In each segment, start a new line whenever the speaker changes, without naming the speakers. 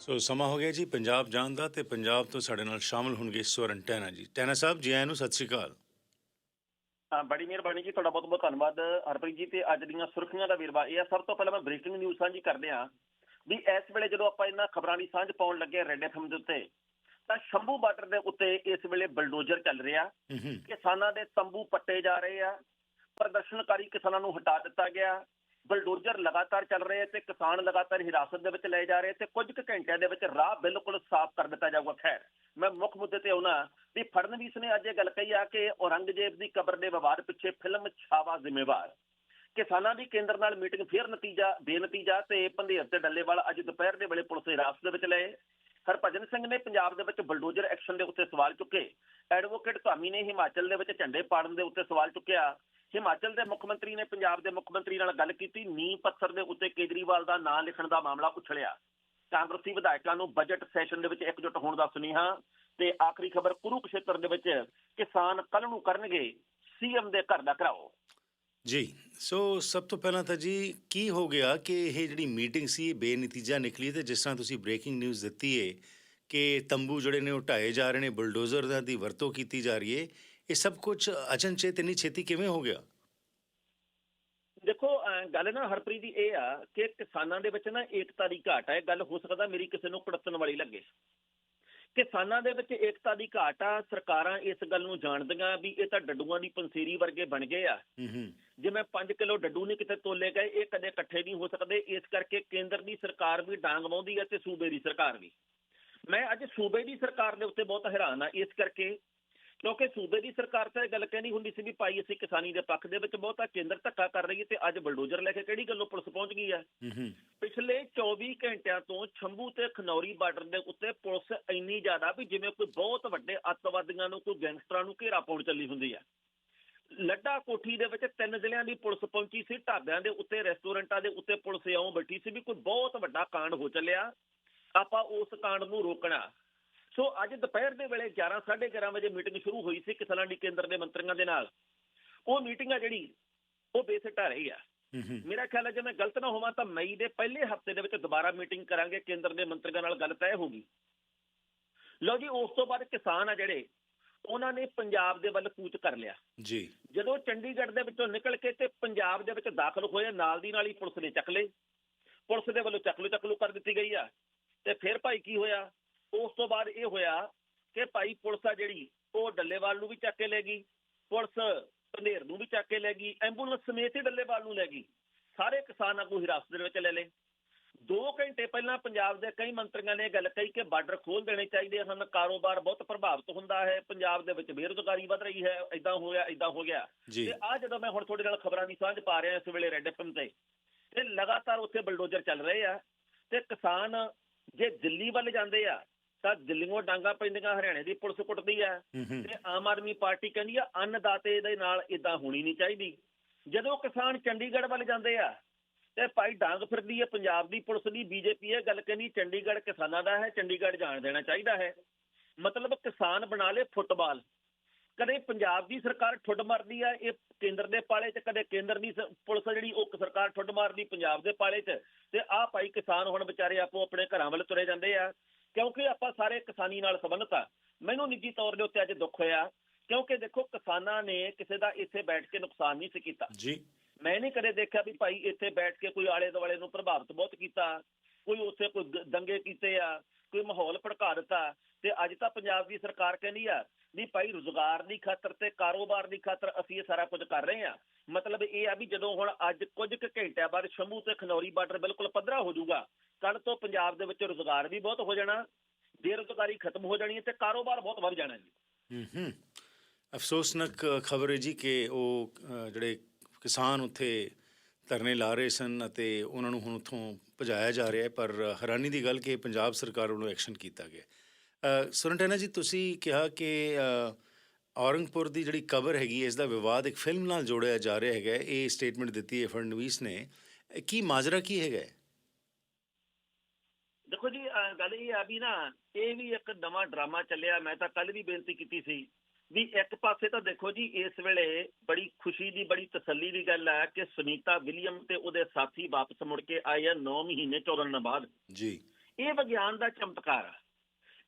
ਸੋ ਸਮਾਂ ਹੋ ਗਿਆ ਜੀ ਪੰਜਾਬ ਜਾਣ ਦਾ ਤੇ ਪੰਜਾਬ ਤੋਂ ਸਾਡੇ ਨਾਲ ਸ਼ਾਮਲ ਹੋਣਗੇ ਸਵਰਨ ਟੈਨਾ ਜੀ। ਟੈਨਾ ਸਾਹਿਬ ਜੀ ਆਇਆਂ ਨੂੰ ਸਤਿ ਸ਼੍ਰੀ ਅਕਾਲ।
ਬੜੀ ਮਿਹਰਬਾਨੀ ਜੀ ਤੁਹਾਡਾ ਬਹੁਤ ਬਹੁਤ ਧੰਨਵਾਦ ਹਰਪ੍ਰੀਤ ਜੀ ਤੇ ਅੱਜ ਦੀਆਂ ਸੁਰਖੀਆਂ ਦਾ ਵੇਰਵਾ। ਇਹ ਆ ਸਭ ਤੋਂ ਪਹਿਲਾਂ ਮੈਂ ਬ੍ਰੇਕਿੰਗ ਨਿਊਜ਼ ਸਾਂਝੀ ਕਰਦੇ ਆ ਵੀ ਇਸ ਵੇਲੇ ਜਦੋਂ ਆਪਾਂ ਇਹਨਾਂ ਖਬਰਾਂ ਦੀ ਸਾਂਝ ਪਾਉਣ ਲੱਗੇ ਰੈਡ ਐਫਐਮ ਦੇ ਉੱਤੇ ਤਾਂ ਸ਼ੰਭੂ ਬਾਰਡਰ ਦੇ ਉੱਤੇ ਇਸ ਵੇਲੇ ਬਲਡੋਜ਼ਰ ਚੱਲ ਰਿਹਾ। ਕਿਸਾਨਾਂ ਦੇ ਤੰਬੂ ਪੱਟੇ ਜਾ ਰਹੇ ਆ। ਪ੍ਰਦਰਸ਼ਨਕਾਰੀ ਕਿਸਾਨਾਂ ਨੂੰ ਹਟਾ ਦਿੱਤਾ ਗਿਆ। ਬਲਡੋਜ਼ਰ ਲਗਾਤਾਰ ਚੱਲ ਰਹੇ ਤੇ ਕਿਸਾਨ ਲਗਾਤਾਰ ਹਿਰਾਸਤ ਦੇ ਵਿੱਚ ਲਏ ਜਾ ਰਹੇ ਤੇ ਕੁਝ ਕੁ ਘੰਟਿਆਂ ਦੇ ਵਿੱਚ ਰਾਹ ਬਿਲਕੁਲ ਸਾਫ਼ ਕਰ ਦਿੱਤਾ ਜਾਊਗਾ। ਖੈਰ, ਮੈਂ ਮੁੱਖ ਮੁੱਦੇ ਤੇ ਆਉਣਾ ਵੀ ਫੜਨਵੀਸ ਨੇ ਅੱਜ ਇਹ ਗੱਲ ਕਹੀ ਆ ਕਿ ਔਰੰਗਜ਼ੇਬ ਦੀ ਕਬਰ ਦੇ ਵਿਵਾਦ ਪਿੱਛੇ ਫਿਲਮ ਛਾਵਾ ਜ਼ਿੰਮੇਵਾਰ। ਕਿਸਾਨਾਂ ਦੀ ਕੇਂਦਰ ਨਾਲ ਮੀਟਿੰਗ ਫਿਰ ਨਤੀਜਾ, ਬੇਨਤੀਜਾ ਤੇ ਪੰਧੇਰ ਤੇ ਡੱਲੇਵਾਲ ਅੱਜ ਦੁਪਹਿਰ ਦੇ ਵੇਲੇ ਪੁਲਿਸ ਹਿਰਾਸਤ ਦੇ ਵਿੱਚ ਲਏ। ਹਰਭਜਨ ਸਿੰਘ ਨੇ ਪੰਜਾਬ ਦੇ ਵਿੱਚ ਬਲਡੋਜ਼ਰ ਐਕਸ਼ਨ ਦੇ ਉੱਤੇ ਸਵਾਲ ਚੁੱਕੇ। ਐਡਵੋਕੇਟ ਧਾਮੀ ਨੇ ਹਿਮਾਚਲ ਦੇ ਵਿੱਚ ਝੰਡੇ ਪਾੜਨ ਦੇ ਉੱਤੇ ਸਵਾਲ ਚੁੱਕਿਆ। ਹਿਮਾਚਲ ਦੇ ਮੁੱਖ ਮੰਤਰੀ ਨੇ, ਪੰਜਾਬ ਦੇ ਮੁੱਖ ਮੰਤਰੀ ਨਾਲ ਗੱਲ ਕੀਤੀ, ਨੀਂਹ ਪੱਥਰ ਦੇ ਉੱਤੇ ਕੇਜਰੀਵਾਲ ਦਾ ਨਾਂ ਲਿਖਣ ਦਾ ਮਾਮਲਾ ਉਛਲਿਆ। ਕਾਂਗਰਸੀ ਵਿਧਾਇਕਾਂ ਨੂੰ ਬਜਟ ਸੈਸ਼ਨ ਦੇ ਵਿੱਚ ਇਕਜੁੱਟ ਹੋਣ ਦਾ ਸੁਨੇਹਾ ਤੇ ਆਖਰੀ ਖਬਰ ਕੁਰੂਕਸ਼ੇਤਰ ਦੇ ਵਿੱਚ ਕਿਸਾਨ ਕੱਲ ਨੂੰ ਕਰਨਗੇ, ਸੀਐਮ ਦੇ ਘਰ ਦਾ ਘਰਾਓ।
ਜੀ, ਸੋ ਸਭ ਤੋਂ ਪਹਿਲਾਂ ਤਾਂ ਜੀ, ਕੀ ਹੋ ਗਿਆ ਕਿ ਇਹ ਜਿਹੜੀ ਮੀਟਿੰਗ ਸੀ ਬੇਨਤੀਜਾ ਨਿਕਲੀ ਤੇ ਜਿਸ ਤਰ੍ਹਾਂ ਤੁਸੀਂ ਬ੍ਰੇਕਿੰਗ ਨਿਊਜ਼ ਦਿੱਤੀ ਏ ਕਿ ਤੰਬੂ ਜਿਹੜੇ ਨੇ ਉਹ ਢਾਏ ਜਾ ਰਹੇ ਨੇ, ਬੁਲਡੋਜ਼ਰ ਦੀ ਵਰਤੋਂ ਕੀਤੀ ਜਾ ਰਹੀ ਏ ਇਹ ਸਭ ਕੁਝ ਅਚਨਚੇਤ ਇੰਨੀ ਛੇਤੀ ਕਿਵੇਂ ਹੋ ਗਿਆ
ਦੇਖੋ ਗੱਲ ਨਾ ਹਰਪ੍ਰੀਤ ਦੀ ਇਹ ਆ ਕਿ ਕਿਸਾਨਾਂ ਦੇ ਵਿੱਚ ਨਾ ਏਕਤਾ ਦੀ ਘਾਟ ਹੈ ਗੱਲ ਹੋ ਸਕਦਾ ਮੇਰੀ ਕਿਸੇ ਨੂੰ ਕੜਤਨ ਵਾਲੀ ਲੱਗੇ ਕਿਸਾਨਾਂ ਦੇ ਵਿੱਚ ਏਕਤਾ ਦੀ ਘਾਟ ਆ ਸਰਕਾਰਾਂ ਇਸ ਗੱਲ ਨੂੰ ਜਾਣਦੀਆਂ ਵੀ ਇਹ ਤਾਂ ਡੱਡੂਆਂ ਦੀ ਪੰਸੀਰੀ ਵਰਗੇ ਬਣ ਗਏ ਆ
ਹੂੰ
ਜਿਵੇਂ 5 ਕਿਲੋ ਡੱਡੂ ਨਹੀਂ ਕਿਤੇ ਤੋਲੇ ਗਏ ਇਹ ਕਦੇ ਇਕੱਠੇ ਨਹੀਂ ਹੋ ਸਕਦੇ ਇਸ ਕਰਕੇ ਕੇਂਦਰ ਦੀ ਸਰਕਾਰ ਵੀ ਡਾਂਗ ਵਾਉਂਦੀ ਹੈ ਤੇ ਸੂਬੇ ਦੀ ਸਰਕਾਰ ਵੀ ਮੈਂ ਅੱਜ ਸੂਬੇ ਦੀ ਸਰਕਾਰ ਦੇ ਉੱਤੇ ਬਹੁਤ ਹੈਰਾਨ ਆ ਇਸ ਕਰਕੇ ਕਿਉਂਕਿ ਸੂਬੇ ਦੀ ਸਰਕਾਰ ਤਾਂ ਇਹ ਗੱਲ ਕਹਿੰਦੀ ਹੁੰਦੀ ਸੀ ਵੀ ਭਾਈ ਅਸੀਂ ਕਿਸਾਨੀ ਦੇ ਪੱਖ ਦੇ ਵਿੱਚ ਬਹੁਤਾ ਕੇਂਦਰ ਧੱਕਾ ਕਰ ਰਹੀ ਹੈ ਤੇ ਅੱਜ ਬਲਡੋਜ਼ਰ ਲੈ ਕੇ ਕਿਹੜੀ ਗੱਲੋਂ ਪੁਲਿਸ ਪਹੁੰਚ ਗਈ ਹੈ ਪਿਛਲੇ 24 ਘੰਟਿਆਂ ਤੋਂ ਛੰਭੂ ਤੇ ਖਨੌਰੀ ਬਾਰਡਰ ਦੇ ਉੱਤੇ ਪੁਲਿਸ ਇੰਨੀ ਜ਼ਿਆਦਾ ਵੀ ਜਿਵੇਂ ਕੋਈ ਬਹੁਤ ਵੱਡੇ ਅੱਤਵਾਦੀਆਂ ਨੂੰ ਕੋਈ ਗੈਂਗਸਟਰਾਂ ਨੂੰ ਘੇਰਾ ਪਾਉਣ ਚੱਲੀ ਹੁੰਦੀ ਹੈ ਲੱਡਾ ਕੋਠੀ ਦੇ ਵਿੱਚ ਤਿੰਨ ਜ਼ਿਲ੍ਹਿਆਂ ਦੀ ਪੁਲਿਸ ਪਹੁੰਚੀ ਸੀ ਢਾਬਿਆਂ ਦੇ ਉੱਤੇ ਰੈਸਟੋਰੈਂਟਾਂ ਦੇ ਉੱਤੇ ਪੁਲਿਸ ਇਉਂ ਬੈਠੀ ਸੀ ਵੀ ਕੋਈ ਬਹੁਤ ਵੱਡਾ ਕਾਂਡ ਹੋ ਚੱਲਿਆ। ਆਪਾਂ ਉਸ ਕਾਂਡ ਨੂੰ ਰੋਕਣਾ। ਸੋ ਅੱਜ ਦੁਪਹਿਰ ਦੇ ਵੇਲੇ 11 11:30 ਵਜੇ ਮੀਟਿੰਗ ਸ਼ੁਰੂ ਹੋਈ ਸੀ ਕਿਸਾਨਾਂ ਦੀ ਕੇਂਦਰ ਦੇ ਮੰਤਰੀਆਂ ਦੇ ਨਾਲ। ਉਹ ਮੀਟਿੰਗ ਆ ਜਿਹੜੀ ਉਹ ਬੇਸਿੱਟਾ ਰਹੀ ਆ। ਮੇਰਾ ਖਿਆਲ ਹੈ ਜੇ ਮੈਂ ਗਲਤ ਨਾ ਹੋਵਾਂ ਤਾਂ ਮਈ ਦੇ ਪਹਿਲੇ ਹਫ਼ਤੇ ਦੇ ਵਿੱਚ ਦੁਬਾਰਾ ਮੀਟਿੰਗ ਕਰਾਂਗੇ ਕੇਂਦਰ ਦੇ ਮੰਤਰੀਆਂ ਨਾਲ ਗੱਲ ਤੈਅ ਹੋਗੀ ਲਓ ਜੀ ਉਸ ਤੋਂ ਬਾਅਦ ਕਿਸਾਨ ਆ ਜਿਹੜੇ ਉਹਨਾਂ ਨੇ ਪੰਜਾਬ ਦੇ ਵੱਲ ਕੂਚ ਕਰ ਲਿਆ।
ਜੀ।
ਜਦੋਂ ਚੰਡੀਗੜ੍ਹ ਦੇ ਵਿੱਚੋਂ ਨਿਕਲ ਕੇ ਤੇ ਪੰਜਾਬ ਦੇ ਵਿੱਚ ਦਾਖਲ ਹੋਏ ਨਾਲ ਦੀ ਨਾਲ ਹੀ ਪੁਲਿਸ ਨੇ ਚੱਕ ਲਏ। ਪੁਲਿਸ ਦੇ ਵੱਲੋਂ ਚੱਕਲੂ ਚੱਕਲੂ ਕਰ ਦਿੱਤੀ ਗਈ ਆ। ਤੇ ਫਿਰ ਭਾਈ ਕੀ ਹੋਇਆ? ਉਸ ਤੋਂ ਬਾਅਦ ਇਹ ਹੋਇਆ ਕਿ ਭਾਈ ਪੁਲਿਸ ਆ ਜਿਹੜੀ ਉਹ ਡੱਲੇਵਾਲ ਨੂੰ ਵੀ ਚੱਕ ਕੇ ਲੈ ਗਈ ਪੁਲਿਸ ਪੰਧੇਰ ਨੂੰ ਵੀ ਚੱਕ ਕੇ ਲੈ ਗਈ ਐਂਬੂਲੈਂਸ ਸਮੇਤ ਹੀ ਡੱਲੇਵਾਲ ਨੂੰ ਲੈ ਗਈ। ਸਾਰੇ ਕਿਸਾਨਾਂ ਨੂੰ ਹਿਰਾਸਤ ਦੇ ਵਿੱਚ ਲੈ ਲਏ। 2 ਘੰਟੇ ਪਹਿਲਾਂ ਪੰਜਾਬ ਦੇ ਕਈ ਮੰਤਰੀਆਂ ਨੇ ਇਹ ਗੱਲ ਕਹੀ ਕਿ ਬਾਰਡਰ ਖੋਲ ਦੇਣੇ ਚਾਹੀਦੇ ਹਨ ਕਾਰੋਬਾਰ ਬਹੁਤ ਪ੍ਰਭਾਵਿਤ ਹੁੰਦਾ ਹੈ ਪੰਜਾਬ ਦੇ ਵਿੱਚ ਬੇਰੁਜ਼ਗਾਰੀ ਵਧ ਰਹੀ ਹੈ ਇਦਾਂ ਹੋ ਗਿਆ ਇਦਾਂ ਹੋ ਗਿਆ। ਤੇ ਆ ਜਦੋਂ ਮੈਂ ਹੁਣ ਤੁਹਾਡੇ ਨਾਲ ਖਬਰਾਂ ਦੀ ਸਾਂਝ ਪਾ ਰਿਹਾ ਇਸ ਵੇਲੇ ਰੈੱਡ ਐਫਐਮ ਤੇ ਤੇ ਲਗਾਤਾਰ ਉੱਥੇ ਬਲਡੋਜ਼ਰ ਚੱਲ ਰਹੇ ਆ ਤੇ ਕਿਸਾਨ ਜੇ ਦਿੱਲੀ ਵੱਲ ਜਾਂਦੇ ਆ ਤਾਂ ਦਿੱਲੀੋਂ ਡਾਂਗਾ ਪੈਂਦੀਆਂ ਹਰਿਆਣੇ ਦੀ ਪੁਲਿਸ ਕੁੱਟਦੀ ਆ।
ਹੂੰ
ਤੇ ਆਮ ਆਦਮੀ ਪਾਰਟੀ ਕਹਿੰਦੀ ਆ ਅੰਨਦਾਤੇ ਦੇ ਨਾਲ ਇਦਾਂ ਹੋਣੀ ਨਹੀਂ ਚਾਹੀਦੀ। ਜਦੋਂ ਕਿਸਾਨ ਚੰਡੀਗੜ੍ਹ ਵੱਲ ਜਾਂਦੇ ਆ ਤੇ ਭਾਈ ਡਾਂਗ ਫਿਰਦੀ ਹੈ ਪੰਜਾਬ ਦੀ ਪੁਲਿਸ ਦੀ ਬੀਜੇਪੀ ਇਹ ਗੱਲ ਕਹਿੰਦੀ ਚੰਡੀਗੜ੍ਹ ਕਿਸਾਨਾਂ ਦਾ ਹੈ ਚੰਡੀਗੜ੍ਹ ਜਾਣ ਦੇਣਾ ਚਾਹੀਦਾ ਹੈ। ਮਤਲਬ ਕਿਸਾਨ ਬਣਾ ਲੇ ਫੁੱਟਬਾਲ। ਕਦੇ ਪੰਜਾਬ ਦੀ ਸਰਕਾਰ ਠੁੱਡ ਮਾਰਦੀ ਆ ਇਹ ਕੇਂਦਰ ਦੇ ਪਾਲੇ 'ਚ ਕਦੇ ਕੇਂਦਰ ਦੀ ਪੁਲਿਸ ਜਿਹੜੀ ਉਹ ਸਰਕਾਰ ਠੁੱਡ ਮਾਰਦੀ ਪੰਜਾਬ ਦੇ ਪਾਲੇ 'ਚ। ਤੇ ਆਹ ਭਾਈ ਕਿਸਾਨ ਹੁਣ ਵਿਚਾਰੇ ਆਪੋ ਆਪਣੇ ਘਰਾਂ ਵੱਲ ਤੁਰੇ ਜਾਂਦੇ ਆ। ਕਿਉਂਕਿ ਆਪਾਂ ਸਾਰੇ ਕਿਸਾਨੀ ਨਾਲ ਸੰਬੰਧਤ ਆ। ਮੈਨੂੰ ਨਿੱਜੀ ਤੌਰ ਦੇ ਉੱਤੇ ਅੱਜ ਦੁੱਖ ਹੋਇਆ ਕਿਉਂਕਿ ਦੇਖੋ ਕਿਸਾਨਾਂ ਨੇ ਕਿਸੇ ਦਾ ਇੱਥੇ ਬੈਠ ਕੇ ਨੁਕਸਾਨ ਨਹੀਂ ਸੀ ਕੀਤਾ।
ਜੀ।
ਮੈਂ ਨਹੀਂ ਕਦੇ ਦੇਖਿਆ ਵੀ ਭਾਈ ਇੱਥੇ ਬੈਠ ਕੇ ਕੋਈ ਆਲੇ ਦੁਆਲੇ ਨੂੰ ਪ੍ਰਭਾਵਿਤ ਬਹੁਤ ਕੀਤਾ ਕੋਈ ਉੱਥੇ ਕੋਈ ਦੰਗੇ ਕੀਤੇ ਆ ਕੋਈ ਮਾਹੌਲ ਭੜਕਾ ਦਿੱਤਾ। ਤੇ ਅੱਜ ਤਾਂ ਪੰਜਾਬ ਦੀ ਸਰਕਾਰ ਕਹਿੰਦੀ ਆ ਵੀ ਭਾਈ ਰੁਜ਼ਗਾਰ ਦੀ ਖਾਤਰ ਤੇ ਕਾਰੋਬਾਰ ਦੀ ਖਾਤਰ ਅਸੀਂ ਇਹ ਸਾਰਾ ਕੁਝ ਕਰ ਰਹੇ ਆ। ਮਤਲਬ ਇਹ ਆ ਵੀ ਜਦੋਂ ਹੁਣ ਅੱਜ ਕੁਝ ਕੁ ਘੰਟਿਆਂ ਬਾਅਦ ਸ਼ੰਭੂ ਤੇ ਖਨੌਰੀ ਬਾਰਡਰ ਬਿਲਕੁਲ ਪੱਧਰਾ ਹੋ ਜਾਊਗਾ ਕੱਲ ਤੋਂ ਪੰਜਾਬ ਦੇ ਵਿੱਚ ਰੁਜ਼ਗਾਰ ਵੀ ਬਹੁਤ ਹੋ ਜਾਣਾ ਬੇਰੁਜ਼ਗਾਰੀ ਖਤਮ ਹੋ ਜਾਣੀ ਹੈ ਤੇ ਕਾਰੋਬਾਰ ਬਹੁਤ ਵੱਧ ਜਾਣਾ ਜੀ।
ਹੂੰ ਹੂੰ ਅਫਸੋਸਨਕ ਖਬਰ ਹੈ ਜੀ ਕਿ ਉਹ ਜਿਹੜੇ ਕਿਸਾਨ ਉੱਥੇ ਧਰਨੇ ਲਾ ਰਹੇ ਸਨ ਅਤੇ ਉਹਨਾਂ ਨੂੰ ਹੁਣ ਉੱਥੋਂ ਭਜਾਇਆ ਜਾ ਰਿਹਾ ਹੈ ਪਰ ਹੈਰਾਨੀ ਦੀ ਗੱਲ ਕਿ ਪੰਜਾਬ ਸਰਕਾਰ ਵੱਲੋਂ ਐਕਸ਼ਨ ਕੀਤਾ ਗਿਆ ਅ, ਸੁਰਨਟੈਨਾ ਜੀ ਤੁਸੀਂ ਕਿਹਾ ਕਿ ਔਰੰਗਪੁਰ ਦੀ ਜਿਹੜੀ ਕਬਰ ਹੈਗੀ ਇਸ ਦਾ ਵਿਵਾਦ ਇੱਕ ਫਿਲਮ ਨਾਲ ਜੋੜਿਆ ਜਾ ਰਿਹਾ ਹੈਗਾ ਇਹ ਸਟੇਟਮੈਂਟ ਦਿੱਤੀ ਹੈ ਫੜਨਵੀਸ ਨੇ। ਕੀ ਮਾਜਰਾ ਕੀ ਹੈਗਾ
ਦੇਖੋ ਜੀ ਗੱਲ ਇਹ ਆ ਵੀ ਨਾ ਇਹ ਵੀ ਇੱਕ ਨਵਾਂ ਡਰਾਮਾ ਚੱਲਿਆ। ਮੈਂ ਤਾਂ ਕੱਲ ਵੀ ਬੇਨਤੀ ਕੀਤੀ ਸੀ ਵੀ ਇੱਕ ਪਾਸੇ ਤਾਂ ਦੇਖੋ ਜੀ ਇਸ ਵੇਲੇ ਬੜੀ ਖੁਸ਼ੀ ਦੀ ਬੜੀ ਤਸੱਲੀ ਦੀ ਗੱਲ ਹੈ ਕਿ ਸੁਨੀਤਾ ਵਿਲੀਅਮ ਤੇ ਉਹਦੇ ਸਾਥੀ ਵਾਪਸ ਮੁੜ ਕੇ ਆਏ ਆ 9 ਮਹੀਨੇ 14 ਦਿਨਾਂ ਬਾਅਦ।
ਜੀ।
ਇਹ ਵਿਗਿਆਨ ਦਾ ਚਮਤਕਾਰ ਆ।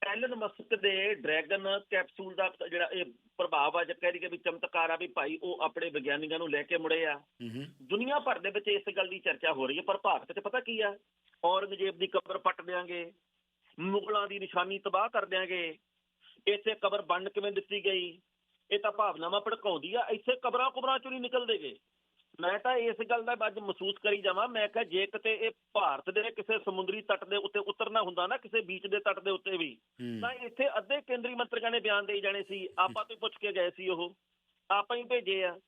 ਐਲਨ ਮਸਕ ਦੇ ਡਰੈਗਨ ਕੈਪਸੂਲ ਦਾ ਜਿਹੜਾ ਇਹ ਪ੍ਰਭਾਵ ਆ ਜੇ ਕਹਿ ਦਈਏ ਵੀ ਚਮਤਕਾਰ ਆ ਵੀ ਭਾਈ ਉਹ ਆਪਣੇ ਵਿਗਿਆਨੀਆਂ ਨੂੰ ਲੈ ਕੇ ਮੁੜੇ ਆ। ਦੁਨੀਆ ਭਰ ਦੇ ਵਿੱਚ ਇਸ ਗੱਲ ਦੀ ਚਰਚਾ ਹੋ ਰਹੀ ਹੈ ਪਰ ਭਾਰਤ 'ਚ ਪਤਾ ਕੀ ਆ? ਔਰੰਗਜ਼ੇਬ ਦੀ ਕਬਰ ਪੱਟ ਦਿਆਂਗੇ ਮੁਗਲਾਂ ਦੀ ਨਿਸ਼ਾਨੀ ਤਬਾਹ ਕਰ ਦਿਆਂਗੇ ਇੱਥੇ ਕਬਰ ਬੰਨ ਕਿਵੇਂ ਦਿੱਤੀ ਗਈ? ਇਹ ਤਾਂ ਭਾਵਨਾਵਾਂ ਭੜਕਾਉਂਦੀ ਆ ਇੱਥੇ ਕਬਰਾਂ ਕੁਬਰਾਂ ਚੋਂ ਨਹੀਂ ਨਿਕਲਦੇਗੇ। ਮੈਂ ਤਾਂ ਇਸ ਗੱਲ ਦਾ ਅੱਜ ਮਹਿਸੂਸ ਕਰੀ ਜਾਵਾਂ। ਮੈਂ ਕਿਹਾ ਜੇ ਕਿਤੇ ਇਹ ਭਾਰਤ ਦੇ ਕਿਸੇ ਸਮੁੰਦਰੀ ਤੱਟ ਦੇ ਉੱਤੇ ਉਤਰਨਾ ਹੁੰਦਾ ਨਾ ਕਿਸੇ ਬੀਚ ਦੇ ਤੱਟ ਦੇ ਉੱਤੇ ਵੀ ਤਾਂ ਇੱਥੇ ਅੱਧੇ ਕੇਂਦਰੀ ਮੰਤਰੀਆਂ ਨੇ ਬਿਆਨ ਦੇਈ ਜਾਣੇ ਸੀ। ਆਪਾਂ ਤੋਂ ਪੁੱਛ ਕੇ ਗਏ ਸੀ ਉਹ। ਆਪਾਂ ਹੀ ਭੇਜੇ ਆ।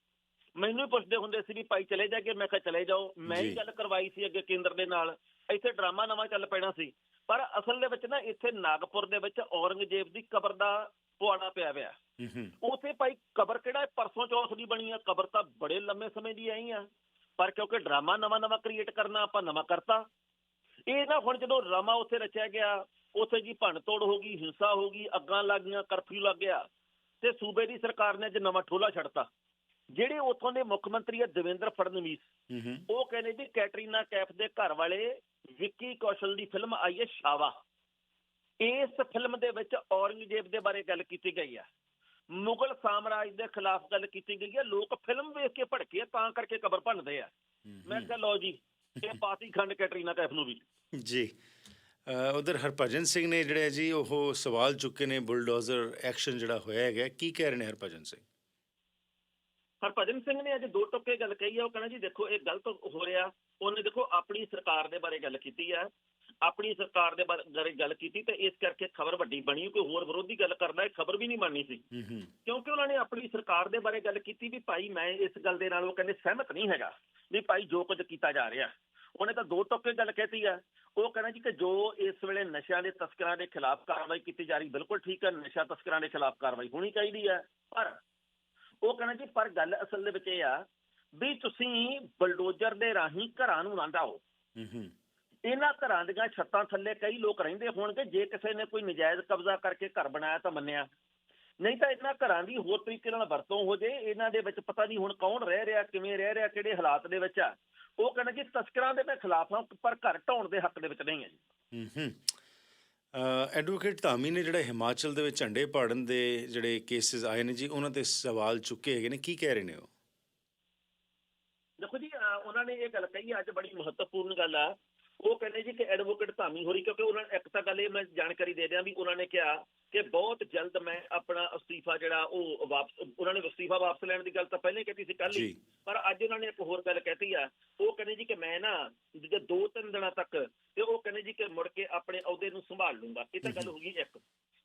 ਮੈਨੂੰ ਪੁੱਛਦੇ ਹੁੰਦੇ ਸੀ ਵੀ ਭਾਈ ਚਲੇ ਜਾਗੇ ਮੈਂ ਕਿਹਾ ਚਲੇ ਜਾਓ। ਮੈਂ
ਜੀ।
ਹੀ ਗੱਲ ਕਰਵਾਈ ਸੀ ਅੱਗੇ ਕੇਂਦਰ ਦੇ ਨਾਲ। ਇੱਥੇ ਡਰਾਮਾ ਨਵਾਂ ਚੱਲ ਪੈਣਾ ਸੀ। ਪਰ ਅਸਲ ਦੇ ਵਿੱਚ ਨਾ ਇੱਥੇ ਨਾਗਪੁਰ ਦੇ ਵਿੱਚ ਔਰੰਗਜ਼ੇਬ ਦੀ ਕਬਰ ਦਾ ਪੁਆੜਾ ਪਿਆ ਹੋਇਆ। ਉਥੇ ਭਾਈ ਕਬਰ ਕਿਹੜਾ? ਪਰਸੋਂ ਚੌਥ ਦੀ ਬਣੀ ਆ। ਕਬਰ ਤਾਂ ਬੜੇ ਲੰਮੇ ਸਮੇਂ ਦੀ ਆਈ ਆ। ਪਰ ਕਿਉਂਕਿ ਡਰਾਮਾ ਨਵਾਂ ਨਵਾਂ ਕ੍ਰੀਏਟ ਕਰਨਾ ਆਪਾਂ ਨਵਾਂ ਕਰਤਾ। ਇਹ ਨਾ ਹੁਣ ਜਦੋਂ ਡਰਾਮਾ ਉੱਥੇ ਰਚਿਆ ਗਿਆ ਉੱਥੇ ਜੀ ਭੰਨ ਤੋੜ ਹੋ ਗਈ ਹਿੰਸਾ ਹੋ ਗਈ ਅੱਗਾਂ ਲੱਗ ਗਈਆਂ ਕਰਫਿਊ ਲੱਗ ਗਿਆ। ਤੇ ਸੂਬੇ ਦੀ ਸਰਕਾਰ ਨੇ ਅੱਜ ਨਵਾਂ ਠੋਲਾ ਛੱਡਤਾ। ਜਿਹੜੇ ਉੱਥੋਂ ਦੇ ਮੁੱਖ ਮੰਤਰੀ ਆ ਦੇਵੇਂਦਰ ਫੜਨਵੀਸ ਉਹ ਕਹਿੰਦੇ ਵੀ ਕੈਟਰੀਨਾ ਕੈਫ ਦੇ ਘਰ ਵਾਲੇ ਵਿੱਕੀ ਕੌਸ਼ਲ ਦੀ ਫਿਲਮ ਆਈ ਹੈ ਸ਼ਾਵਾ। ਇਸ ਫਿਲਮ ਦੇ ਵਿੱਚ ਔਰੰਗਜ਼ੇਬ ਦੇ ਬਾਰੇ ਗੱਲ ਕੀਤੀ ਗਈ ਹੈ ਮੁਗਲ ਸਾਮਰਾਜ ਦੇ ਖਿਲਾਫ ਗੱਲ ਕੀਤੀ ਗਈ ਹੈ ਲੋਕ ਫਿਲਮ ਵੇਖ ਕੇ ਭੜਕੇ ਆ, ਤਾਂ ਕਰਕੇ ਕਬਰ ਭੰਨਦੇ ਆ। ਮੈਂ ਕਿਹਾ ਲਓ ਜੀ ਇਹ ਪਾਤੀ ਖੰਡ ਕੈਟਰੀਨਾ ਕੈਫ ਨੂੰ ਵੀ।
ਜੀ। ਉਧਰ ਹਰਭਜਨ ਸਿੰਘ ਨੇ ਜਿਹੜੇ ਜੀ ਉਹ ਸਵਾਲ ਚੁੱਕੇ ਨੇ ਬੁਲਡੋਜ਼ਰ ਐਕਸ਼ਨ ਜਿਹੜਾ ਹੋਇਆ ਹੈਗਾ ਕੀ ਕਹਿ ਰਹੇ ਨੇ ਹਰਭਜਨ ਸਿੰਘ?
ਹਰਭਜਨ ਸਿੰਘ ਨੇ ਅੱਜ ਦੋ ਟੁੱਕੇ ਗੱਲ ਕਹੀ ਆ ਉਹ ਕਹਿੰਦਾ ਜੀ ਦੇਖੋ ਇਹ ਗਲਤ ਹੋ ਰਿਹਾ। ਉਹਨੇ ਦੇਖੋ ਆਪਣੀ ਸਰਕਾਰ ਦੇ ਬਾਰੇ ਗੱਲ ਕੀਤੀ ਆ। ਆਪਣੀ ਸਰਕਾਰ ਦੇ ਬਾਰੇ ਗੱਲ ਕੀਤੀ ਤੇ ਇਸ ਕਰਕੇ ਖਬਰ ਵੱਡੀ ਬਣੀ ਕੋਈ ਹੋਰ ਵਿਰੋਧੀ ਗੱਲ ਕਰਦਾ ਇਹ ਖਬਰ ਵੀ ਨਹੀਂ ਮੰਨਣੀ ਸੀ।
ਹੂੰ ਹੂੰ।
ਕਿਉਂਕਿ ਉਹਨਾਂ ਨੇ ਆਪਣੀ ਸਰਕਾਰ ਦੇ ਬਾਰੇ ਗੱਲ ਕੀਤੀ ਵੀ ਭਾਈ ਮੈਂ ਇਸ ਗੱਲ ਦੇ ਨਾਲ ਉਹ ਕਹਿੰਦੇ ਸਹਿਮਤ ਨਹੀਂ ਹੈਗਾ ਵੀ ਭਾਈ ਜੋ ਕੁਝ ਕੀਤਾ ਜਾ ਰਿਹਾ। ਉਹਨੇ ਤਾਂ ਦੋ ਟੋਕੇ ਗੱਲ ਕਹਿਤੀ ਆ। ਉਹ ਕਹਿੰਦਾ ਜੀ ਕਿ ਜੋ ਇਸ ਵੇਲੇ ਨਸ਼ਿਆਂ ਦੇ ਤਸਕਰਾਂ ਦੇ ਖਿਲਾਫ ਕਾਰਵਾਈ ਕੀਤੀ ਜਾ ਰਹੀ ਬਿਲਕੁਲ ਠੀਕ ਹੈ ਨਸ਼ਾ ਤਸਕਰਾਂ ਦੇ ਖਿਲਾਫ ਕਾਰਵਾਈ ਹੋਣੀ ਚਾਹੀਦੀ ਹੈ ਪਰ ਉਹ ਕਹਿੰਦਾ ਜੀ ਪਰ ਗੱਲ ਅਸਲ ਦੇ ਵਿੱਚ ਇਹ ਆ ਵੀ ਤੁਸੀਂ ਬਲਡੋਜ਼ਰ ਦੇ ਰਾਹੀਂ ਘਰਾਂ ਨੂੰ ਨਾ ਢਾਓ
ਹੂੰ ਹੂੰ।
ਇਹਨਾਂ ਘਰਾਂ ਦੀਆਂ ਛੱਤਾਂ ਥੱਲੇ ਕਈ ਲੋਕ ਰਹਿੰਦੇ ਹੋਣਗੇ ਜੇ ਕਿਸੇ ਨੇ ਕੋਈ ਨਜਾਇਜ਼ ਕਬਜ਼ਾ ਕਰਕੇ ਘਰ ਬਣਾਇਆ ਤਾਂ ਮੰਨਿਆ। ਨਹੀਂ ਤਾਂ ਇਹਨਾਂ ਘਰਾਂ ਦੀ ਹੋਰ ਤਰੀਕੇ ਨਾਲ ਵਰਤੋਂ ਹੋ ਜੇ ਇਹਨਾਂ ਦੇ ਵਿੱਚ ਪਤਾ ਨਹੀਂ ਹੁਣ ਕੌਣ ਰਹਿ ਰਿਹਾ ਕਿਵੇਂ ਰਹਿ ਰਿਹਾ ਕਿਹੜੇ ਹਾਲਾਤ ਦੇ ਵਿੱਚ ਆ। ਉਹ ਕਹਿੰਦੇ ਜੀ ਤਸਕਰਾਂ ਦੇ ਮੈਂ ਖਿਲਾਫ ਹਾਂ ਪਰ ਘਰ ਢਾਉਣ ਦੇ ਹੱਕ ਦੇ ਵਿੱਚ ਨਹੀਂ ਹੈ ਜੀ।
ਹੂੰ ਹੂੰ ਐਡਵੋਕੇਟ ਧਾਮੀ ਨੇ ਜਿਹੜਾ ਹਿਮਾਚਲ ਦੇ ਵਿੱਚ ਝੰਡੇ ਪਾੜਨ ਦੇ ਜਿਹੜੇ ਕੇਸਿਸ ਆਏ ਨੇ ਜੀ ਉਹਨਾਂ ਤੇ ਸਵਾਲ ਚੁੱਕੇ ਹੈਗੇ ਨੇ ਕੀ ਕਹਿ ਰਹੇ ਨੇ ਉਹ?
ਦੇਖੋ ਜੀ ਉਹਨਾਂ ਨੇ ਇਹ ਗੱਲ ਕਹੀ ਅੱਜ ਬੜੀ ਮਹੱਤਵਪੂਰਨ ਗੱਲ ਆ ਉਹ ਕਹਿੰਦੇ ਜੀ ਕਿ ਐਡਵੋਕੇਟ ਧਾਮੀ ਹੋਰੀ ਕਿਉਂਕਿ ਉਹਨਾਂ ਇੱਕ ਤਾਂ ਗੱਲ ਇਹ ਮੈਂ ਜਾਣਕਾਰੀ ਦੇ ਦਿਆਂ ਵੀ ਉਹਨਾਂ ਨੇ ਕਿਹਾ ਕਿ ਬਹੁਤ ਜਲਦ ਮੈਂ ਆਪਣਾ ਅਸਤੀਫਾ ਜਿਹੜਾ ਉਹ ਵਾਪਸ ਉਹਨਾਂ ਨੇ ਅਸਤੀਫਾ ਵਾਪਸ ਲੈਣ ਦੀ ਗੱਲ ਤਾਂ ਪਹਿਲਾਂ ਹੀ ਕੀਤੀ ਸੀ ਕੱਲ ਹੀ ਪਰ ਅੱਜ ਉਹਨਾਂ ਨੇ ਇੱਕ ਹੋਰ ਗੱਲ ਕਹਿਤੀ ਆ ਉਹ ਕਹਿੰਦੇ ਜੀ ਕਿ ਮੈਂ ਨਾ ਜੇ ਦੋ ਤਿੰਨ ਦਿਨਾਂ ਤੱਕ ਤੇ ਉਹ ਕਹਿੰਦੇ ਜੀ ਕਿ ਮੁੜ ਕੇ ਆਪਣੇ ਅਹੁਦੇ ਨੂੰ ਸੰਭਾਲ ਲੂੰਗਾ ਇਹ ਤਾਂ ਗੱਲ ਹੋ ਗਈ ਇੱਕ।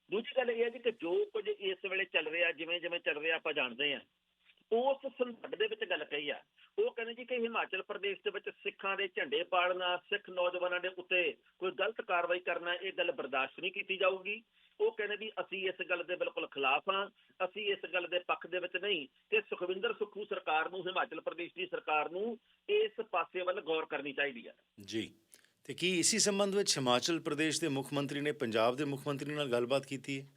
ਦੂਜੀ ਗੱਲ ਇਹ ਹੈ ਜੀ ਕਿ ਜੋ ਕੁਝ ਇਸ ਵੇਲੇ ਚੱਲ ਰਿਹਾ ਜਿਵੇਂ ਜਿਵੇਂ ਚੱਲ ਰਿਹਾ ਆਪਾਂ ਜਾਣਦੇ ਹਾਂ ਉਸ ਸੰਦਰਭ ਦੇ ਵਿੱਚ ਗੱਲ ਕਹੀ ਆ। ਉਹ ਕਹਿੰਦੇ ਜੀ ਕਿ ਹਿਮਾਚਲ ਪ੍ਰਦੇਸ਼ ਦੇ ਵਿੱਚ ਸਿੱਖਾਂ ਦੇ ਝੰਡੇ ਪਾੜਨਾ, ਸਿੱਖ ਨੌਜਵਾਨਾਂ ਦੇ ਉੱਤੇ ਕੋਈ ਗਲਤ ਕਾਰਵਾਈ ਕਰਨਾ, ਇਹ ਗੱਲ ਬਰਦਾਸ਼ਤ ਨਹੀਂ ਕੀਤੀ ਜਾਊਗੀ। ਉਹ ਕਹਿੰਦੇ ਵੀ ਅਸੀਂ ਇਸ ਗੱਲ ਦੇ ਬਿਲਕੁਲ ਖਿਲਾਫ ਹਾਂ। ਅਸੀਂ ਇਸ ਗੱਲ ਦੇ ਪੱਖ ਦੇ ਵਿੱਚ ਨਹੀਂ ਤੇ ਸੁਖਵਿੰਦਰ ਸੁੱਖੂ ਸਰਕਾਰ ਨੂੰ, ਹਿਮਾਚਲ ਪ੍ਰਦੇਸ਼ ਦੀ ਸਰਕਾਰ ਨੂੰ ਇਸ ਪਾਸੇ ਵੱਲ ਗੌਰ ਕਰਨੀ ਚਾਹੀਦੀ ਹੈ
ਜੀ। ਤੇ ਕੀ ਇਸੇ ਸੰਬੰਧ ਵਿੱਚ ਹਿਮਾਚਲ ਪ੍ਰਦੇਸ਼ ਦੇ ਮੁੱਖ ਮੰਤਰੀ ਨੇ, ਪੰਜਾਬ ਦੇ ਮੁੱਖ ਮੰਤਰੀ ਨਾਲ ਗੱਲਬਾਤ ਕੀਤੀ ਹੈ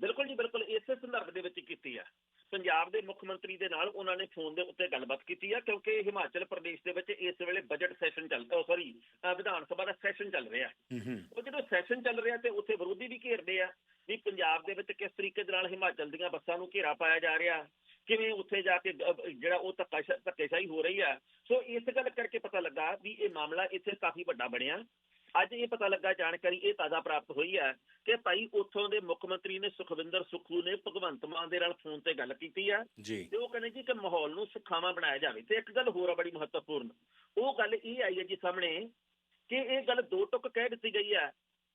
ਬਿਲਕੁਲ ਜੀ ਬਿਲਕੁਲ ਇਸੇ ਸੰਦਰਭ ਦੇ ਵਿੱਚ ਕੀਤੀ ਆ। ਪੰਜਾਬ ਦੇ ਮੁੱਖ ਮੰਤਰੀ ਦੇ ਨਾਲ ਉਹਨਾਂ ਨੇ ਫੋਨ ਦੇ ਉੱਤੇ ਗੱਲਬਾਤ ਕੀਤੀ ਆ ਕਿਉਂਕਿ ਹਿਮਾਚਲ ਪ੍ਰਦੇਸ਼ ਦੇ ਵਿੱਚ ਇਸ ਵੇਲੇ ਬਜਟ ਸੈਸ਼ਨ ਚੱਲ ਰਿਹਾ ਸੌਰੀ ਵਿਧਾਨ ਸਭਾ ਦਾ ਸੈਸ਼ਨ ਚੱਲ ਰਿਹਾ। ਉਹ ਜਦੋਂ ਸੈਸ਼ਨ ਚੱਲ ਰਿਹਾ ਤੇ ਉੱਥੇ ਵਿਰੋਧੀ ਵੀ ਘੇਰਦੇ ਆ ਵੀ ਪੰਜਾਬ ਦੇ ਵਿੱਚ ਕਿਸ ਤਰੀਕੇ ਦੇ ਨਾਲ ਹਿਮਾਚਲ ਦੀਆਂ ਬੱਸਾਂ ਨੂੰ ਘੇਰਾ ਪਾਇਆ ਜਾ ਰਿਹਾ ਕਿਵੇਂ ਉੱਥੇ ਜਾ ਕੇ ਜਿਹੜਾ ਉਹ ਧੱਕਾ ਧੱਕੇਸ਼ਾਹੀ ਹੋ ਰਹੀ ਆ। ਸੋ ਇਸ ਗੱਲ ਕਰਕੇ ਪਤਾ ਲੱਗਾ ਵੀ ਇਹ ਮਾਮਲਾ ਇੱਥੇ ਕਾਫੀ ਵੱਡਾ ਬਣਿਆ। ਅੱਜ ਇਹ ਪਤਾ ਲੱਗਾ ਜਾਣਕਾਰੀ ਇਹ ਤਾਜ਼ਾ ਪ੍ਰਾਪਤ ਹੋਈ ਹੈ ਕਿ ਭਾਈ ਉੱਥੋਂ ਦੇ ਮੁੱਖ ਮੰਤਰੀ ਨੇ ਸੁਖਵਿੰਦਰ ਸੁੱਖੂ ਨੇ ਭਗਵੰਤ ਮਾਨ ਦੇ ਨਾਲ ਫੋਨ ਤੇ ਗੱਲ ਕੀਤੀ ਆ
ਜੀ।
ਤੇ ਉਹ ਕਹਿੰਦੇ ਜੀ ਕਿ ਮਾਹੌਲ ਨੂੰ ਸੁਖਾਵਾਂ ਬਣਾਇਆ ਜਾਵੇ। ਤੇ ਇੱਕ ਗੱਲ ਹੋਰ ਆ ਬੜੀ ਮਹੱਤਵਪੂਰਨ ਉਹ ਗੱਲ ਇਹ ਆਈ ਹੈ ਜੀ ਸਾਹਮਣੇ ਕਿ ਇਹ ਗੱਲ ਦੋ ਟੁਕ ਕਹਿ ਦਿੱਤੀ ਗਈ ਹੈ।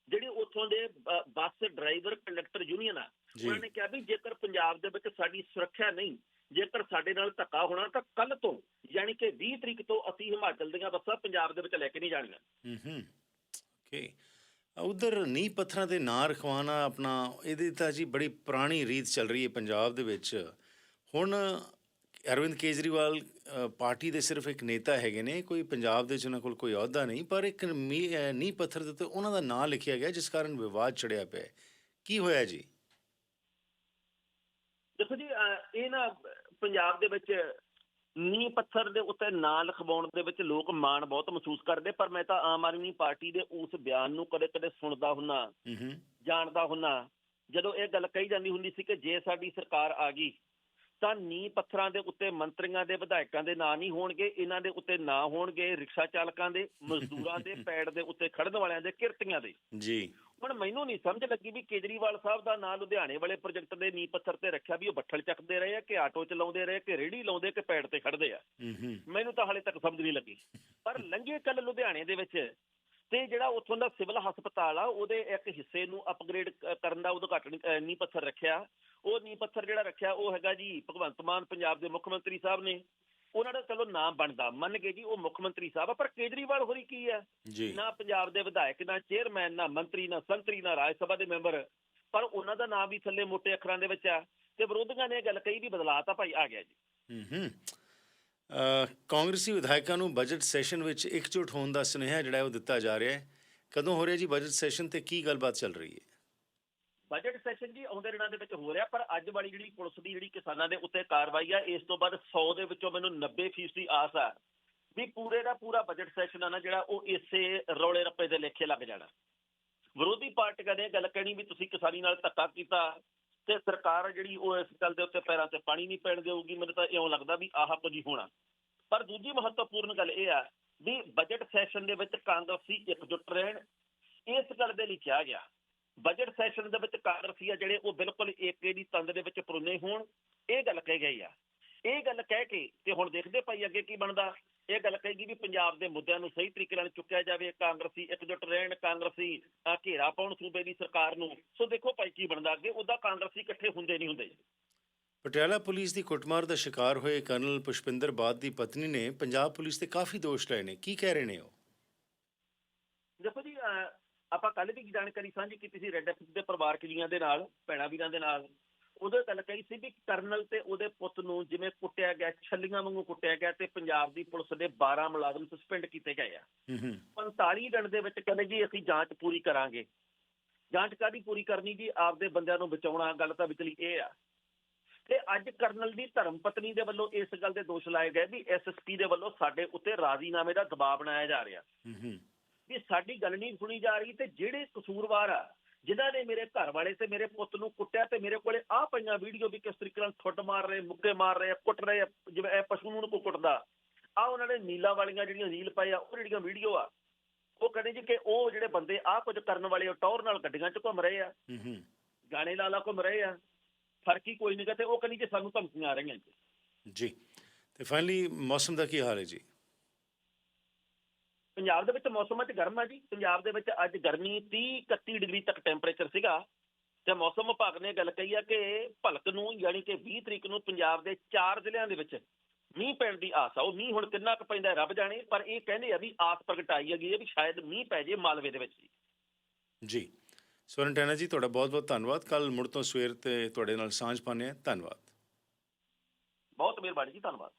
ਜਿਹੜੀ ਉੱਥੋਂ ਦੇ ਬੱਸ ਡਰਾਈਵਰ ਕੰਡਕਟਰ ਯੂਨੀਅਨ ਆ ਉਹਨਾਂ ਨੇ ਕਿਹਾ ਵੀ ਜੇਕਰ ਪੰਜਾਬ ਦੇ ਵਿੱਚ ਸਾਡੀ ਸੁਰੱਖਿਆ ਨਹੀਂ ਜੇਕਰ ਸਾਡੇ ਨਾਲ ਧੱਕਾ ਹੋਣਾ ਤਾਂ ਕੱਲ ਤੋਂ ਯਾਨੀ ਕਿ 20 ਤਰੀਕ ਤੋਂ ਅਸੀਂ ਹਿਮਾਚਲ ਦੀਆਂ ਬੱਸਾਂ ਪੰਜਾਬ ਦੇ ਵਿੱਚ ਲੈ ਕੇ ਨਹੀਂ ਜਾਣੀਆਂ।
ਹੂੰ ਹੂੰ। ਓਕੇ ਉਧਰ ਨੀ ਪੱਥਰਾਂ ਦੇ ਨਾਂ ਰਖਵਾਣਾ ਆਪਣਾ, ਇਹਦੇ ਤਾਂ ਜੀ ਬੜੀ ਪੁਰਾਣੀ ਰੀਤ ਚੱਲ ਰਹੀ ਹੈ ਪੰਜਾਬ ਦੇ ਵਿੱਚ। ਹੁਣ ਅਰਵਿੰਦ ਕੇਜਰੀਵਾਲ ਪਾਰਟੀ ਦੇ ਸਿਰਫ ਇੱਕ ਨੇਤਾ ਹੈਗੇ ਨੇ, ਕੋਈ ਪੰਜਾਬ ਦੇ 'ਚ ਉਹਨਾਂ ਕੋਲ ਕੋਈ ਅਹੁਦਾ ਨਹੀਂ, ਪਰ ਇੱਕ ਨੀ ਨੀਂਹ ਪੱਥਰ ਦੇ ਉੱਤੇ ਉਹਨਾਂ ਦਾ ਨਾਂ ਲਿਖਿਆ ਗਿਆ, ਜਿਸ ਕਾਰਨ ਵਿਵਾਦ ਚੜਿਆ ਪਿਆ ਕੀ ਹੋਇਆ ਜੀ?
ਦੇਖੋ ਜੀ ਇਹ ਨਾ ਪੰਜਾਬ ਦੇ ਵਿੱਚ ਨੀਂਹ ਪੱਥਰ ਦੇ ਉੱਤੇ ਨਾਂ ਲਿਖਵਾਉਣ ਦੇ ਵਿੱਚ ਲੋਕ ਮਾਣ ਬਹੁਤ ਮਹਿਸੂਸ ਕਰਦੇ ਪਰ ਮੈਂ ਤਾਂ ਆਮ ਆਦਮੀ ਪਾਰਟੀ ਦੇ ਉਸ ਬਿਆਨ ਨੂੰ ਕਦੇ-ਕਦੇ ਸੁਣਦਾ ਹੁੰਨਾ ਜਾਣਦਾ ਹੁੰਨਾ। ਜਦੋਂ ਇਹ ਗੱਲ ਕਹੀ ਜਾਂਦੀ ਹੁੰਦੀ ਸੀ ਕਿ ਜੇ ਸਾਡੀ ਸਰਕਾਰ ਆ ਗਈ ਤਾਂ ਨੀਂਹ ਪੱਥਰਾਂ ਦੇ ਉੱਤੇ ਮੰਤਰੀਆਂ ਦੇ ਵਿਧਾਇਕਾਂ ਦੇ ਨਾਂ ਨਹੀਂ ਹੋਣਗੇ ਇਹਨਾਂ ਦੇ ਉੱਤੇ ਨਾਂ ਹੋਣਗੇ ਰਿਕਸ਼ਾ ਚਾਲਕਾਂ ਦੇ ਮਜ਼ਦੂਰਾਂ ਦੇ ਪੈੜ ਦੇ ਉੱਤੇ ਖੜਨ ਵਾਲਿਆਂ ਦੇ ਕਿਰਤੀਆਂ ਦੇ।
ਜੀ।
ਹੁਣ ਮੈਨੂੰ ਨਹੀਂ ਸਮਝ ਲੱਗੀ ਵੀ ਕੇਜਰੀਵਾਲ ਸਾਹਿਬ ਦਾ ਨਾਂ ਲੁਧਿਆਣੇ ਵਾਲੇ ਪ੍ਰੋਜੈਕਟ ਦੇ ਨੀਂਹ ਪੱਥਰ ਤੇ ਰੱਖਿਆ ਵੀ ਉਹ ਬੱਠਲ ਚੱਕਦੇ ਰਹੇ ਆ ਕਿ ਆਟੋ ਚਲਾਉਂਦੇ ਰਹੇ ਕਿ ਰੇੜੀ ਲਾਉਂਦੇ ਕਿ ਪੈੜ ਤੇ ਖੜਦੇ ਆ। ਮੈਨੂੰ ਤਾਂ ਹਾਲੇ ਤੱਕ ਸਮਝ ਨਹੀਂ ਲੱਗੀ। ਪਰ ਲੰਘੇ ਕੱਲ ਲੁਧਿਆਣੇ ਦੇ ਵਿੱਚ ਤੇ ਜਿਹੜਾ ਉੱਥੋਂ ਦਾ ਸਿਵਲ ਹਸਪਤਾਲ ਆ ਉਹਦੇ ਇੱਕ ਹਿੱਸੇ ਨੂੰ ਅਪਗ੍ਰੇਡ ਕਰਨ ਦਾ ਉਦਘਾਟਨ ਨੀਂਹ ਪੱਥਰ ਰੱਖਿਆ। ਉਹ ਨੀਂਹ ਪੱਥਰ ਜਿਹੜਾ ਰੱਖਿਆ ਉਹ ਹੈਗਾ ਜੀ ਭਗਵੰਤ ਮਾਨ ਪੰਜਾਬ ਦੇ ਮੁੱਖ ਮੰਤਰੀ ਸਾਹਿਬ ਨੇ। ਉਹਨਾਂ ਦਾ ਚਲੋ ਨਾਮ ਬਣਦਾ ਮੰਨ ਗਏ ਜੀ ਉਹ ਮੁੱਖ ਮੰਤਰੀ ਸਾਹਿਬ ਆ ਪਰ ਕੇਜਰੀਵਾਲ ਹੋਰੀ ਕੀ ਆ? ਨਾ ਪੰਜਾਬ ਦੇ ਵਿਧਾਇਕ ਨਾ ਚੇਅਰਮੈਨ ਨਾ ਮੰਤਰੀ ਨਾ ਸੰਤਰੀ ਨਾ ਰਾਜ ਸਭਾ ਦੇ ਮੈਂਬਰ ਪਰ ਉਹਨਾਂ ਦਾ ਨਾਮ ਵੀ ਥੱਲੇ ਮੋٹے ਅੱਖਰਾਂ ਦੇ ਵਿੱਚ ਆ ਤੇ ਵਿਰੋਧੀਆਂ ਨੇ ਇਹ ਗੱਲ ਕਹੀ ਵੀ ਬਦਲਾਅ ਤਾਂ ਭਾਈ ਆ ਗਿਆ ਜੀ।
ਹੂੰ ਹੂੰ ਕਾਂਗਰਸੀ ਵਿਧਾਇਕਾਂ ਨੂੰ ਬਜਟ ਸੈਸ਼ਨ ਵਿੱਚ ਇਕਜੁੱਟ ਹੋਣ ਦਾ ਸੁਨੇਹਾ ਜਿਹੜਾ ਉਹ ਦਿੱਤਾ ਜਾ ਰਿਹਾ ਹੈ। ਕਦੋਂ ਹੋ ਰਿਹਾ ਜੀ ਬਜਟ ਸੈਸ਼ਨ ਤੇ ਕੀ ਗੱਲਬਾਤ ਚੱਲ ਰਹੀ ਹੈ?
ਬਜਟ ਸੈਸ਼ਨ ਜੀ ਆਉਂਦੇ ਦਿਨਾਂ ਦੇ ਵਿੱਚ ਹੋ ਰਿਹਾ, ਪਰ ਅੱਜ ਵਾਲੀ ਜਿਹੜੀ ਪੁਲਿਸ ਦੀ ਜਿਹੜੀ ਕਿਸਾਨਾਂ ਦੇ ਉੱਤੇ ਕਾਰਵਾਈ ਆ, ਇਸ ਤੋਂ ਬਾਅਦ 100 ਦੇ ਵਿੱਚੋਂ ਮੈਨੂੰ 90% ਦੀ ਆਸ ਆ ਵੀ ਪੂਰੇ ਦਾ ਪੂਰਾ ਬਜਟ ਸੈਸ਼ਨ ਆ ਨਾ ਜਿਹੜਾ ਉਹ ਇਸੇ ਰੌਲੇ ਰੱਪੇ ਦੇ ਲੇਖੇ ਲੱਗ ਜਾਣਾ। ਵਿਰੋਧੀ ਪਾਰਟੀਆਂ ਨੇ ਇਹ ਗੱਲ ਕਹਿਣੀ ਵੀ ਤੁਸੀਂ ਕਿਸਾਨੀ ਨਾਲ ਧੱਕਾ ਕੀਤਾ ਤੇ ਸਰਕਾਰ ਜਿਹੜੀ ਉਹ ਇਸ ਗੱਲ ਦੇ ਉੱਤੇ ਪੈਰਾਂ ਤੇ ਪਾਣੀ ਨਹੀਂ ਪੈਣ ਦੇਊਗੀ, ਮੈਨੂੰ ਤਾਂ ਇਉਂ ਲੱਗਦਾ ਵੀ ਆਹ ਕੁਝ ਹੀ ਹੋਣਾ। ਪਰ ਦੂਜੀ ਮਹੱਤਵਪੂਰਨ ਗੱਲ ਇਹ ਆ ਵੀ ਬਜਟ ਸੈਸ਼ਨ ਦੇ ਵਿੱਚ ਕਾਂਗਰਸੀ ਇਕਜੁੱਟ ਰਹਿਣ, ਇਸ ਗੱਲ ਦੇ ਲਈ ਕਿਹਾ ਗਿਆ ਬਜਟ ਸੈਸ਼ਨ ਦੇ ਵਿੱਚ ਕਾਂਗਰਸੀ ਆ ਜਿਹੜੇ ਉਹ ਬਿਲਕੁਲ ਏਕੇ ਦੀ ਤੰਦ ਦੇ ਵਿੱਚ ਪਰੁੰਨੇ ਹੋਣ, ਇਹ ਗੱਲ ਕਹੀ ਗਈ ਆ। ਇਹ ਗੱਲ ਕਹਿ ਕੇ ਤੇ ਹੁਣ ਦੇਖਦੇ ਭਾਈ ਅੱਗੇ ਕੀ ਬਣਦਾ। ਇਹ ਗੱਲ ਕਹੇਗੀ ਵੀ ਪੰਜਾਬ ਦੇ ਮੁੱਦਿਆਂ ਨੂੰ ਸਹੀ ਤਰੀਕੇ ਨਾਲ ਚੁੱਕਿਆ ਜਾਵੇ। ਕਾਂਗਰਸੀ ਇਕਜੁੱਟ ਰਹਿਣ, ਕਾਂਗਰਸੀ ਘੇਰਾ ਪਾਉਣ ਸੂਬੇ ਦੀ ਸਰਕਾਰ ਨੂੰ। ਸੋ ਦੇਖੋ ਭਾਈ ਕੀ ਬਣਦਾ ਅੱਗੇ। ਉਹਦਾ ਕਾਂਗਰਸੀ ਇਕੱਠੇ ਹੁੰਦੇ ਨਹੀਂ ਹੁੰਦੇ।
ਪਟਿਆਲਾ ਪੁਲਿਸ ਦੀ ਕੁੱਟਮਾਰ ਦਾ ਸ਼ਿਕਾਰ ਹੋਏ ਕਰਨਲ ਪੁਸ਼ਪਿੰਦਰ ਬਾਦ ਦੀ ਪਤਨੀ ਨੇ ਪੰਜਾਬ ਪੁਲਿਸ ਤੇ ਕਾਫੀ ਦੋਸ਼ ਲਾਏ ਨੇ। ਕੀ ਕਹਿ ਰਹੇ ਨੇ ਉਹ?
ਆਪਾਂ ਕੱਲ ਵੀ ਜਾਣਕਾਰੀ ਸਾਂਝੀ ਕੀਤੀ ਸੀ ਰੈੱਡ ਐਫ ਦੇ ਪਰਿਵਾਰਕ ਜੀਆਂ ਦੇ ਨਾਲ ਭੈਣਾਂ ਵੀਰਾਂ ਦੇ ਨਾਲ। ਉਹਦੇ ਗੱਲ ਕਹੀ ਸੀ ਵੀ ਕਰਨਲ ਤੇ ਉਹਦੇ ਪੁੱਤ ਨੂੰ ਜਿਵੇਂ ਕੁੱਟਿਆ ਗਿਆ ਛੱਲੀਆਂ ਵਾਂਗੂ ਕੁੱਟਿਆ ਗਿਆ ਤੇ ਪੰਜਾਬ ਦੀ ਪੁਲਿਸ ਦੇ 12 ਮੁਲਾਜ਼ਮ ਸਸਪੈਂਡ ਕੀਤੇ ਗਏ ਆ।
ਹੂੰ ਹੂੰ।
45 ਦਿਨ ਦੇ ਵਿੱਚ ਕਹਿੰਦੇ ਜੀ ਅਸੀਂ ਜਾਂਚ ਪੂਰੀ ਕਰਾਂਗੇ। ਜਾਂਚ ਕਾਦੀ ਪੂਰੀ ਕਰਨੀ ਜੀ? ਆਪਦੇ ਬੰਦਿਆਂ ਨੂੰ ਬਚਾਉਣਾ ਗੱਲ ਤਾਂ ਵਿਚਲੀ ਇਹ ਆ। ਤੇ ਅੱਜ ਕਰਨਲ ਦੀ ਧਰਮ ਪਤਨੀ ਦੇ ਵੱਲੋਂ ਇਸ ਗੱਲ ਦੇ ਦੋਸ਼ ਲਾਏ ਗਏ ਵੀ ਐਸਐਸਪੀ ਦੇ ਵੱਲੋਂ ਸਾਡੇ ਉੱਤੇ ਰਾਜ਼ੀਨਾਮੇ ਦਾ ਦਬਾਅ ਬਣਾਇਆ ਜਾ ਰਿਹਾ।
ਹੂੰ ਹੂੰ।
ਵੀ ਸਾਡੀ ਗੱਲ ਨਹੀਂ ਸੁਣੀ ਜਾ ਰਹੀ ਤੇ ਜਿਹੜੇ ਕਸੂਰਵਾਰ ਆ ਜਿਨ੍ਹਾਂ ਨੇ ਮੇਰੇ ਘਰ ਵਾਲੇ ਤੇ ਮੇਰੇ ਪੁੱਤ ਨੂੰ ਕੁੱਟਿਆ ਤੇ ਮੇਰੇ ਕੋਲੇ ਆ ਪਈਆਂ ਵੀਡੀਓ ਵੀ ਕਿਸ ਤਰੀਕੇ ਨਾਲ ਠੁੱਡ ਮਾਰ ਰਹੇ ਮੁੱਕੇ ਮਾਰ ਰਹੇ ਕੁੱਟ ਰਹੇ ਜਿਵੇਂ ਇਹ ਪਸ਼ੂ ਨੂੰ ਕੋ ਕੁੱਟਦਾ ਆ ਉਹਨਾਂ ਨੇ ਨੀਲਾ ਵਾਲੀਆਂ ਜਿਹੜੀਆਂ ਰੀਲ ਆ ਉਹ ਜਿਹੜੀਆਂ ਵੀਡੀਓ ਆ ਉਹ ਕਹਿੰਦੇ ਜੀ ਕਿ ਉਹ ਜਿਹੜੇ ਬੰਦੇ ਆ ਕੁਝ ਕਰਨ ਵਾਲੇ ਉਹ ਟੌਰ ਨਾਲ ਗੱਡੀਆਂ 'ਚ ਘੁੰਮ ਰਹੇ ਆ
ਹੂੰ ਹੂੰ।
ਗਾਣੇ ਲਾ ਲਾ ਘੁੰਮ ਰਹੇ ਆ ਫ਼ਰਕ ਹੀ ਕੋਈ ਨਹੀਂ ਗਾ ਤੇ ਉਹ ਕਹਿੰਦੀ ਕਿ ਸਾਨੂੰ ਧਮਕੀਆਂ ਆ ਰਹੀਆਂ ਜੀ।
ਜੀ ਤੇ ਫਾਈਨਲੀ ਮੌਸਮ ਦਾ ਕੀ ਹਾਲ ਹੈ ਜੀ?
ਪੰਜਾਬ ਦੇ ਵਿੱਚ ਮੌਸਮ ਅੱਜ ਗਰਮ ਆ ਜੀ। ਪੰਜਾਬ ਦੇ ਵਿੱਚ ਅੱਜ ਗਰਮੀ 30 31 ਡਿਗਰੀ ਤੱਕ ਟੈਂਪਰੇਚਰ ਸੀਗਾ। ਤੇ ਮੌਸਮ ਵਿਭਾਗ ਨੇ ਗੱਲ ਕਹੀ ਆ ਕਿ ਭਲਕ ਨੂੰ ਯਾਨੀ ਕਿ 20 ਤਰੀਕ ਨੂੰ ਪੰਜਾਬ ਦੇ ਚਾਰ ਜ਼ਿਲ੍ਹਿਆਂ ਦੇ ਵਿੱਚ ਮੀਂਹ ਪੈਣ ਦੀ ਆਸ ਆ। ਉਹ ਮੀਂਹ ਹੁਣ ਕਿੰਨਾ ਕੁ ਪੈਂਦਾ ਰੱਬ ਜਾਣੇ ਪਰ ਇਹ ਕਹਿੰਦੇ ਆ ਵੀ ਆਸ ਪ੍ਰਗਟਾਈ ਹੈਗੀ ਹੈ ਵੀ ਸ਼ਾਇਦ ਮੀਂਹ ਪੈ ਜੇ ਮਾਲਵੇ ਦੇ ਵਿੱਚ ਜੀ
ਜੀ। ਸਵਰਨ ਟੈਨਾ ਜੀ ਤੁਹਾਡਾ ਬਹੁਤ ਬਹੁਤ ਧੰਨਵਾਦ। ਕੱਲ ਮੁੜ ਤੋਂ ਸਵੇਰ ਤੇ ਤੁਹਾਡੇ ਨਾਲ ਸਾਂਝ ਪਾਣੇ ਧੰਨਵਾਦ।
ਬਹੁਤ ਮਿਹਰਬਾਨੀ ਜੀ ਧੰਨਵਾਦ।